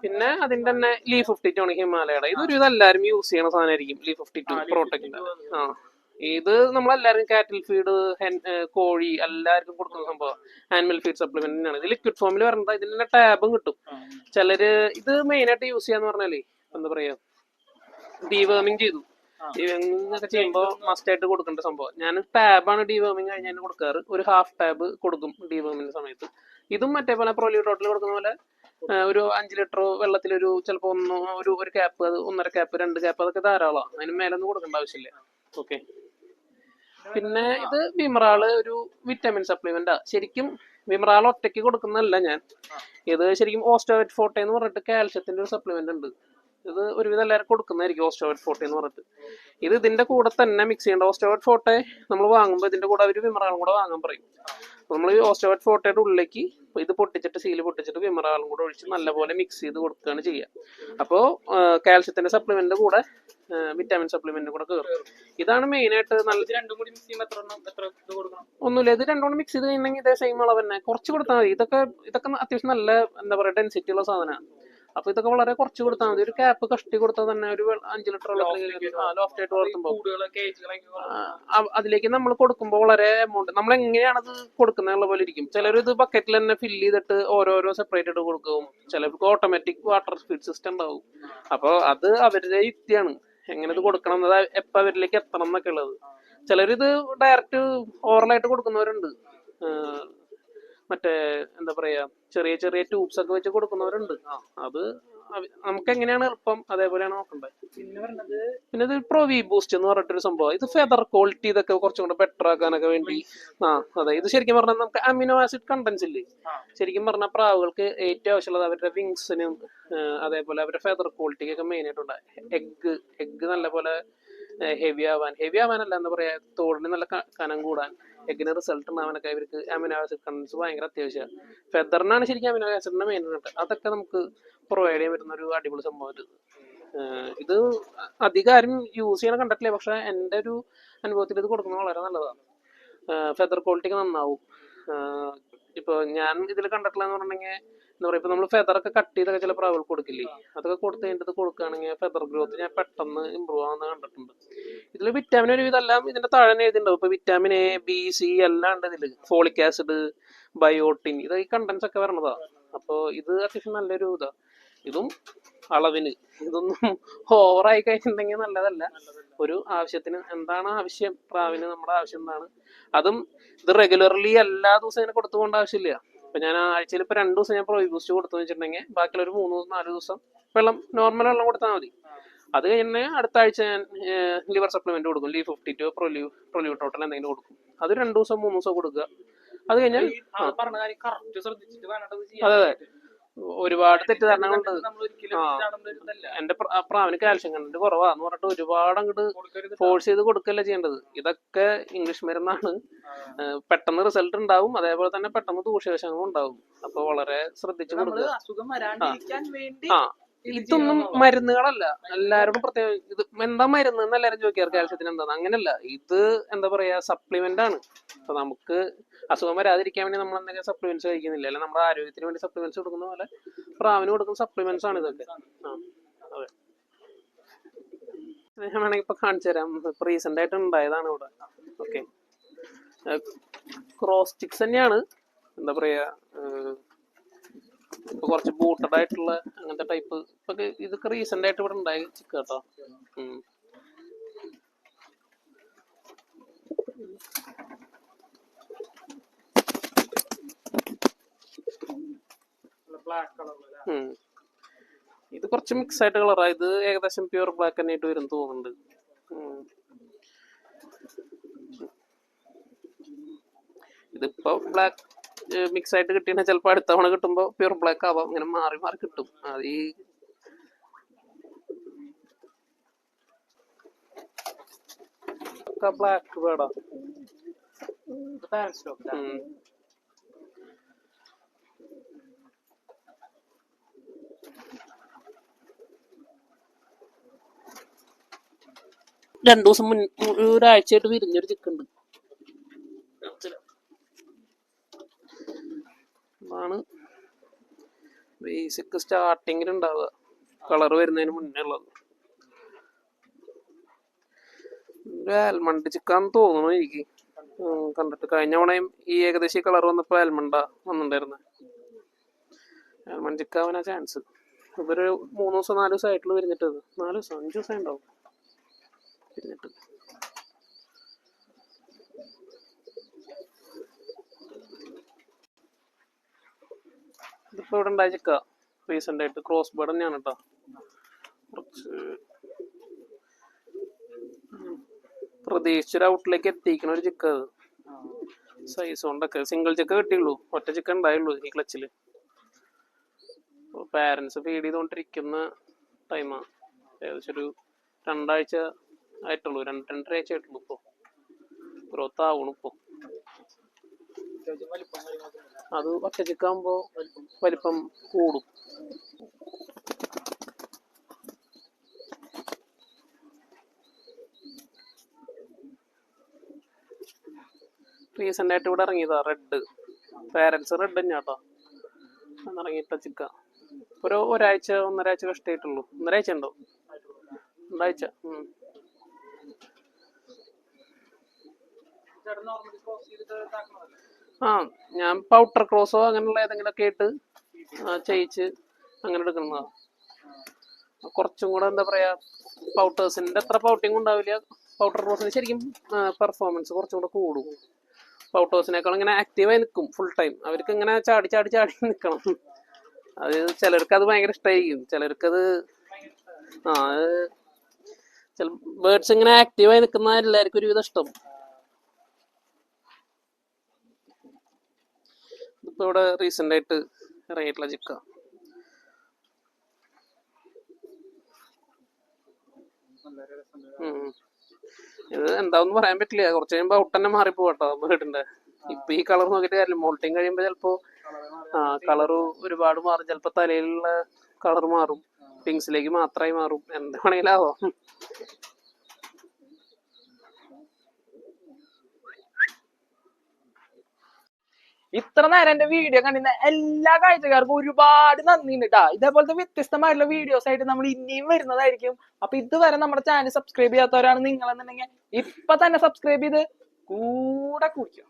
Speaker 2: പിന്നെ
Speaker 1: അതിന്റെ തന്നെ ലീ ഫിഫ്റ്റി ടു ആണ് ഹിമാലയയുടെ ഇതൊരു ഇത് എല്ലാവരും യൂസ് ചെയ്യണ സാധനമായിരിക്കും. ലീ ഫിഫ്റ്റി ടു പ്രോട്ടക്റ്റിന്റെ ആ. ഇത് നമ്മളെല്ലാരും കാറ്റിൽ ഫീഡ് കോഴി എല്ലാവർക്കും കൊടുക്കുന്ന സംഭവം. ആനിമൽ ഫീഡ് സപ്ലിമെന്റ് തന്നെയാണ്. ഇത് ലിക്വിഡ് ഫോമിൽ വരുന്നത് തന്നെ ടാബും കിട്ടും. ചിലര് ഇത് മെയിൻ ആയിട്ട് യൂസ് ചെയ്യാന്ന് പറഞ്ഞാലേ എന്താ പറയാ ഡീവേമിങ് ചെയ്തു. ഡീവേമിങ് ഒക്കെ ചെയ്യുമ്പോൾ മസ്റ്റ് ആയിട്ട് കൊടുക്കേണ്ട സംഭവം. ഞാൻ ടാബാണ് ഡീവേമിങ് കഴിഞ്ഞാൽ കൊടുക്കാറ്. ഒരു ഹാഫ് ടാബ് കൊടുക്കും ഡീവേമിന്റെ സമയത്ത്. ഇതും മറ്റേ പോലെ പ്രോലി ടോട്ടൽ കൊടുക്കുന്ന പോലെ ഒരു അഞ്ച് ലിറ്റർ വെള്ളത്തിൽ ഒരു ചിലപ്പോൾ ഒന്ന് ഒരു ഒരു ക്യാപ്പ് അത് ഒന്നര ക്യാപ്പ് രണ്ട് ക്യാപ്പ് അതൊക്കെ ധാരാളമാണ് അതിന് മേലൊന്നും കൊടുക്കേണ്ട ആവശ്യമില്ല. ഓക്കെ പിന്നെ ഇത് വിമറാൾ ഒരു വിറ്റമിൻ സപ്ലിമെന്റാ ശരിക്കും വിമറാൾ ഒറ്റയ്ക്ക് കൊടുക്കുന്നതല്ല ഞാൻ. ഇത് ശരിക്കും ഓസ്റ്റോവെറ്റ് ഫോർട്ടെ എന്ന് പറഞ്ഞിട്ട് കാൽഷ്യത്തിന്റെ ഒരു സപ്ലിമെന്റ് ഉണ്ട്. ഇത് ഒരുവിധം എല്ലാവർക്കും കൊടുക്കുന്നതായിരിക്കും ഓസ്റ്റോവറ്റ് ഫോർട്ടി എന്ന് പറഞ്ഞിട്ട്. ഇത് ഇതിന്റെ കൂടെ തന്നെ മിക്സ് ചെയ്യേണ്ട ഓസ്റ്റോവറ്റ് ഫോട്ടെ നമ്മൾ വാങ്ങുമ്പോൾ ഇതിന്റെ കൂടെ അവർ വിമറാളും കൂടെ വാങ്ങാൻ പറയും. നമ്മൾ ഈ ഓസ്റ്റോവറ്റ് ഫോട്ടോയുടെ ഉള്ളിലേക്ക് ഇത് പൊട്ടിച്ചിട്ട് സീൽ പൊട്ടിച്ചിട്ട് വിമറാളും കൂടെ ഒഴിച്ച് നല്ലപോലെ മിക്സ് ചെയ്ത് കൊടുക്കുകയാണ് ചെയ്യുക അപ്പോൾ കാൽഷ്യത്തിന്റെ സപ്ലിമെന്റ് കൂടെ വിറ്റാമിൻ സപ്ലിമെന്റ് കൂടെ കയറും ഇതാണ് മെയിൻ ആയിട്ട് നല്ല
Speaker 2: ഇത് രണ്ടും കൂടി
Speaker 1: ഒന്നുമില്ല ഇത് രണ്ടുകൂടി മിക്സ് ചെയ്ത് കഴിഞ്ഞെങ്കിൽ ഇതേ സെയിം അളവ് തന്നെ. കുറച്ച് കൊടുത്താൽ മതി. ഇതൊക്കെ ഇതൊക്കെ അത്യാവശ്യം നല്ല എന്താ പറയുക ഡെൻസിറ്റി ഉള്ള സാധനമാണ് അപ്പൊ ഇതൊക്കെ വളരെ കുറച്ച് കൊടുത്താൽ മതി. ഒരു ക്യാപ്പ് കഷ്ടി കൊടുത്താൽ തന്നെ ഒരു അഞ്ച് ലിറ്റർ ലോഫ്റ്റ് ആയിട്ട് വളർത്തുമ്പോൾ. അതിലേക്ക് നമ്മൾ കൊടുക്കുമ്പോൾ വളരെ എമൗണ്ട് നമ്മൾ എങ്ങനെയാണ് അത് കൊടുക്കുന്ന പോലെ ഇരിക്കും. ചിലർ ഇത് ബക്കറ്റിൽ തന്നെ ഫില്ല് ചെയ്തിട്ട് ഓരോരോ സെപ്പറേറ്റ് ആയിട്ട് കൊടുക്കും. ചിലർക്ക് ഓട്ടോമാറ്റിക് വാട്ടർ ഫീഡ് സിസ്റ്റം ഉണ്ടാവും. അപ്പോൾ അത് അവരുടെ യുക്തിയാണ്. എങ്ങനെ ഇത് കൊടുക്കണം എന്നത് എപ്പോൾ അവരിലേക്ക് എത്തണം എന്നൊക്കെ ഉള്ളത്. ചിലരിത് ഡയറക്റ്റ് ഓറലായിട്ട് കൊടുക്കുന്നവരുണ്ട്. മറ്റേ എന്താ പറയാ ചെറിയ ചെറിയ ട്യൂബ്സ് ഒക്കെ വെച്ച് കൊടുക്കുന്നവരുണ്ട്. അത് നമുക്ക് എങ്ങനെയാണ് എളുപ്പം അതേപോലെയാണ് നോക്കേണ്ടത്
Speaker 2: പിന്നെ ഇത്
Speaker 1: പിന്നെ ഇത് പ്രൊവി ബൂസ്റ്റ് എന്ന് പറഞ്ഞിട്ടൊരു സംഭവം. ഇത് ഫെദർ ക്വാളിറ്റി ഇതൊക്കെ കുറച്ചും കൂടെ ബെറ്റർ ആക്കാനൊക്കെ വേണ്ടി. ആ അതെ. ഇത് ശരിക്കും പറഞ്ഞാൽ നമുക്ക് അമിനോ ആസിഡ് കണ്ടൻസ് ഇല്ലേ? ശരിക്കും പറഞ്ഞാൽ പ്രാവുകൾക്ക് ഏറ്റവും ആവശ്യമുള്ളത് അവരുടെ വിങ്സിനും അതേപോലെ അവരുടെ ഫെദർ ക്വാളിറ്റിക്കൊക്കെ മെയിൻ ആയിട്ടുണ്ട്. എഗ്ഗ് എഗ്ഗ് നല്ലപോലെ ഹെവി ആവാൻ. ഹെവി ആവാനല്ല എന്താ പറയാ തോടിന് നല്ല കനം കൂടാൻ. എഗ്ഗിന് റിസൾട്ട് ഉണ്ടാവാനൊക്കെ ഇവർക്ക് അമിനോ ആസിഡ് കണ്ടൻസ് ഭയങ്കര അത്യാവശ്യമാണ്. ഫെദറിനാണ് ശരിക്കും അമിനോ ആസിഡിന്റെ മെയിൻ ആയിട്ട് അതൊക്കെ നമുക്ക് പ്രൊവൈഡ് ചെയ്യാൻ പറ്റുന്ന ഒരു അടിപൊളി സംഭവം ഇത്. അധികം ആരും യൂസ് ചെയ്യണ കണ്ടിട്ടില്ല പക്ഷെ എന്റെ ഒരു അനുഭവത്തിൽ ഇത് കൊടുക്കുന്നത് വളരെ നല്ലതാണ്. ഫെദർ ക്വാളിറ്റി ഒക്കെ നന്നാവും. ഇപ്പൊ ഞാൻ ഇതിൽ കണ്ടിട്ടുള്ളതെന്ന് പറഞ്ഞിട്ടുണ്ടെങ്കിൽ എന്താ പറയുക ഇപ്പൊ നമ്മൾ ഫെദർ ഒക്കെ കട്ട് ചെയ്തൊക്കെ ചില പ്രാവുകൾ കൊടുക്കില്ലേ? അതൊക്കെ കൊടുത്ത് കഴിഞ്ഞിട്ട് കൊടുക്കുകയാണെങ്കിൽ ഫെദർ ഗ്രോത്ത് ഞാൻ പെട്ടെന്ന് ഇമ്പ്രൂവ് ആവുന്ന കണ്ടിട്ടുണ്ട്. ഇതിൽ വിറ്റാമിൻ ഒരു ഇതെല്ലാം ഇതിന്റെ താഴെ എഴുതിണ്ടാവും ഇപ്പൊ വിറ്റാമിൻ എ ബി സി എല്ലാം ഉണ്ട് ഇതിൽ. ഫോളിക് ആസിഡ് ബയോട്ടിൻ ഇത് ഈ കണ്ടൻസ് ഒക്കെ വരണതാ. അപ്പോൾ ഇത് അത്യാവശ്യം നല്ലൊരു ഇതാ. ഇതും അളവിന്. ഇതൊന്നും ഓവറായി കഴിഞ്ഞിട്ടുണ്ടെങ്കിൽ നല്ലതല്ല. ഒരു ആവശ്യത്തിന് എന്താണ് ആവശ്യം? പ്രാവിന് നമ്മുടെ ആവശ്യം എന്താണ്? അതും ഇത് റെഗുലർലി എല്ലാ ദിവസവും ഇങ്ങനെ കൊടുത്തു പോകേണ്ട ആവശ്യമില്ല. ഇപ്പൊ ഞാൻ ആഴ്ചയിൽ ഇപ്പോൾ രണ്ട് ദിവസം ഞാൻ പ്രൊവി ബൂസ്റ്റ് കൊടുത്തു വെച്ചിട്ടുണ്ടെങ്കിൽ ബാക്കിയുള്ള ഒരു മൂന്ന് ദിവസം നാല് ദിവസം വെള്ളം നോർമൽ വെള്ളം കൊടുത്താൽ മതി. അത് കഴിഞ്ഞാൽ അടുത്ത ആഴ്ച ഞാൻ ലിവർ സപ്ലിമെന്റ് കൊടുക്കും. Liv fifty two Proliv Proliv total എന്തെങ്കിലും കൊടുക്കും. അത് രണ്ട് ദിവസം മൂന്ന് ദിവസം കൊടുക്കുക. അത് കഴിഞ്ഞാൽ അതെ അതെ. ഒരുപാട് തെറ്റിദ്ധാരണകളുണ്ട്. എന്റെ പ്രാവിന് കാൽഷ്യം കണ്ടന്റ് കുറവാന്ന് പറഞ്ഞിട്ട് ഒരുപാട് അങ്ങോട്ട് ഫോഴ്സ് ചെയ്ത് കൊടുക്കല്ലേ ചെയ്യേണ്ടത്. ഇതൊക്കെ ഇംഗ്ലീഷ് മരുന്നാണ്. പെട്ടെന്ന് റിസൾട്ട് ഉണ്ടാവും. അതേപോലെ തന്നെ പെട്ടെന്ന് ദൂഷ്യവശങ്ങളും ഉണ്ടാവും. അപ്പൊ വളരെ ശ്രദ്ധിച്ചു കൊടുക്കുക. ആ. ഇതൊന്നും മരുന്നുകളല്ല. എല്ലാവരോടും പ്രത്യേകം ഇത് എന്താ മരുന്ന് എന്ന് എല്ലാവരും ചോദിക്കാറ് കാൽസ്യത്തിന് എന്താ? അങ്ങനല്ല ഇത് എന്താ പറയാ സപ്ലിമെന്റ് ആണ്. അപ്പൊ നമുക്ക് അസുഖം വരാതിരിക്കാൻ വേണ്ടി നമ്മൾ എന്തെങ്കിലും സപ്ലിമെന്റ്സ് കഴിക്കുന്നില്ല. അല്ലെ നമ്മുടെ ആരോഗ്യത്തിന് വേണ്ടി സപ്ലിമെന്റ്സ് കൊടുക്കുന്ന പോലെ പ്രാവിന് കൊടുക്കുന്ന സപ്ലിമെന്റ്സ് ആണ് ഇതൊക്കെ. ആ അതെ. ഞാൻ വേണമെങ്കിൽ ഇപ്പൊ കാണിച്ചു തരാം. ഇപ്പൊ റീസെന്റ് ആയിട്ട് ഉണ്ടായതാണ് ഇവിടെ. ഓക്കെ ക്രോസ്റ്റിക്സ് തന്നെയാണ്. എന്താ പറയാ ഇപ്പൊ കുറച്ച് ബൂട്ടഡ് ആയിട്ടുള്ള അങ്ങനത്തെ ടൈപ്പ് ഇപ്പൊ ഇതൊക്കെ റീസെന്റ് ആയിട്ട് ഇവിടെ ഉണ്ടായി. ചിക്ക കേട്ടോ. ഇത് കുറച്ച് മിക്സ് ആയിട്ട് കളറാ ഇത് ഏകദേശം പ്യൂർ ബ്ലാക്ക് തന്നെ ആയിട്ട് വരും തോന്നുന്നുണ്ട്. ഇതിപ്പോ ബ്ലാക്ക് മിക്സ് ആയിട്ട് കിട്ടിയാൽ ചിലപ്പോൾ അടുത്ത തവണ കിട്ടുമ്പോൾ പ്യൂർ ബ്ലാക്ക് ആവാം. ഇങ്ങനെ മാറി മാറി കിട്ടും. അത് ഈ ബ്ലാക്ക് വേടാ. രണ്ടു ദിവസം മുൻ ഒരാഴ്ചയായിട്ട് വിരിഞ്ഞൊരു ചിക്കുണ്ട് ആണ്. ബേസിക് സ്റ്റാർട്ടിങ്ങിൽ ഉണ്ടാവുക കളർ വരുന്നതിന് മുന്നേ ഉള്ളത്. ആൽമണ്ട് ചിക്കാന്ന് തോന്നുന്നു എനിക്ക്. കണ്ടിട്ട് കഴിഞ്ഞ തവണയും ഈ ഏകദേശം കളർ വന്നപ്പോൾ ആൽമണ്ട വന്നിട്ടുണ്ടായിരുന്നു. ആൽമണ്ട് ചിക്കാവനാ ചാൻസ് ഇവർ മൂന്ന് ദിവസം നാല് ദിവസം ആയിട്ടുള്ള വരുന്നിട്ടത്. നാല് ദിവസം അഞ്ച് ദിവസം ഉണ്ടാവും. ഇതിപ്പോ ഇവിടെ ഉണ്ടായിച്ചേക്ക ചിക്ക റീസെന്റ് ആയിട്ട് ക്രോസ് ബേർഡ് തന്നെയാണ് കേട്ടോ കുറച്ച്. പ്രതീക്ഷിച്ചൊരു ഔട്ടിലേക്ക് എത്തിക്കണ ഒരു ചിക്ക അത്. സൈസ് കൊണ്ടൊക്കെ സിംഗിൾ ചിക്ക കിട്ടിയുള്ളൂ. ഒറ്റ ചിക്ക ഉണ്ടായുള്ളൂ ഈ ക്ലച്ചിൽ പാരന്റ്സ് ഫീഡ് ചെയ്തുകൊണ്ടിരിക്കുന്ന ടൈമാണ് ഏകദേശം ഒരു രണ്ടാഴ്ച ആയിട്ടുള്ളൂ. രണ്ട് രണ്ടര ആഴ്ച ആയിട്ടുള്ളൂ ഇപ്പോൾ ഗ്രോത്ത് ആവണു ഇപ്പോൾ അത് ഒറ്റ ചിക്കാകുമ്പോ വലിപ്പം കൂടും. റീസെന്റ് ആയിട്ട് ഇവിടെ ഇറങ്ങിയതാ റെഡ് പാരൻസ് റെഡ് തന്നെയാട്ടോ. ഇറങ്ങിയിട്ട ചിക്ക. ഒരു ഒരാഴ്ച ഒന്നരാഴ്ച കഷ്ടായിട്ടുള്ളൂ ഒന്നരാഴ്ച ഉണ്ടോ?
Speaker 2: ഇതാക്കണതല്ലേ?
Speaker 1: ആ ഞാൻ പൗട്ടർ ക്രോസോ അങ്ങനെയുള്ള ഏതെങ്കിലും ഒക്കെ ഇട്ട് ആ, ചെയ്യിച്ച് അങ്ങനെ എടുക്കുന്നതാണ് കുറച്ചും കൂടെ എന്താ പറയാ പൗട്ടേഴ്സിന്റെ അത്ര പൗട്ടിങ് ഉണ്ടാവില്ല. പൗട്ടർ റോസിന് ശരിക്കും പെർഫോമൻസ് കുറച്ചും കൂടെ കൂടും. പൗട്ടേഴ്സിനേക്കാൾ ഇങ്ങനെ ആക്റ്റീവായി നിൽക്കും ഫുൾ ടൈം അവർക്ക് ഇങ്ങനെ ചാടി ചാടി ചാടി നിൽക്കണം അത് ചിലർക്ക് അത് ഭയങ്കര ഇഷ്ടമായിരിക്കും ചിലർക്കത് ആ ചില ബേർഡ്സ് ഇങ്ങനെ ആക്റ്റീവായി നിൽക്കുന്ന എല്ലാവർക്കും ഒരുവിധം ഇഷ്ടം. ഇപ്പൊ ഇവിടെ റീസെന്റ് ആയിട്ട് ഇറങ്ങിയിട്ടുള്ള ചിക്ക. ഇത് എന്താന്ന് പറയാൻ പറ്റില്ല. കുറച്ച് കഴിയുമ്പോ ഔട്ട് തന്നെ മാറിപ്പോട്ടോ വീടിന്റെ. ഇപ്പൊ ഈ കളർ നോക്കിട്ട് കാര്യമില്ല മോൾട്ടിങ് കഴിയുമ്പോ ചിലപ്പോ. ആ കളർ ഒരുപാട് മാറും. ചിലപ്പോ തലയിലുള്ള കളർ മാറും. പിങ്സിലേക്ക് മാത്രമായി മാറും. എന്താണെങ്കിലാവോ
Speaker 2: ഇത്ര നേരം എന്റെ വീഡിയോ കണ്ടിരുന്ന എല്ലാ കാഴ്ചക്കാർക്കും ഒരുപാട് നന്ദി കേട്ടാ ഇതേപോലത്തെ വ്യത്യസ്തമായിട്ടുള്ള വീഡിയോസ് ആയിട്ട് നമ്മൾ ഇനിയും വരുന്നതായിരിക്കും. അപ്പൊ ഇതുവരെ നമ്മുടെ ചാനൽ സബ്സ്ക്രൈബ് ചെയ്യാത്തവരാണ് നിങ്ങൾ എന്നുണ്ടെങ്കിൽ ഇപ്പൊ തന്നെ സബ്സ്ക്രൈബ് ചെയ്ത് കൂടെ കുടിക്കും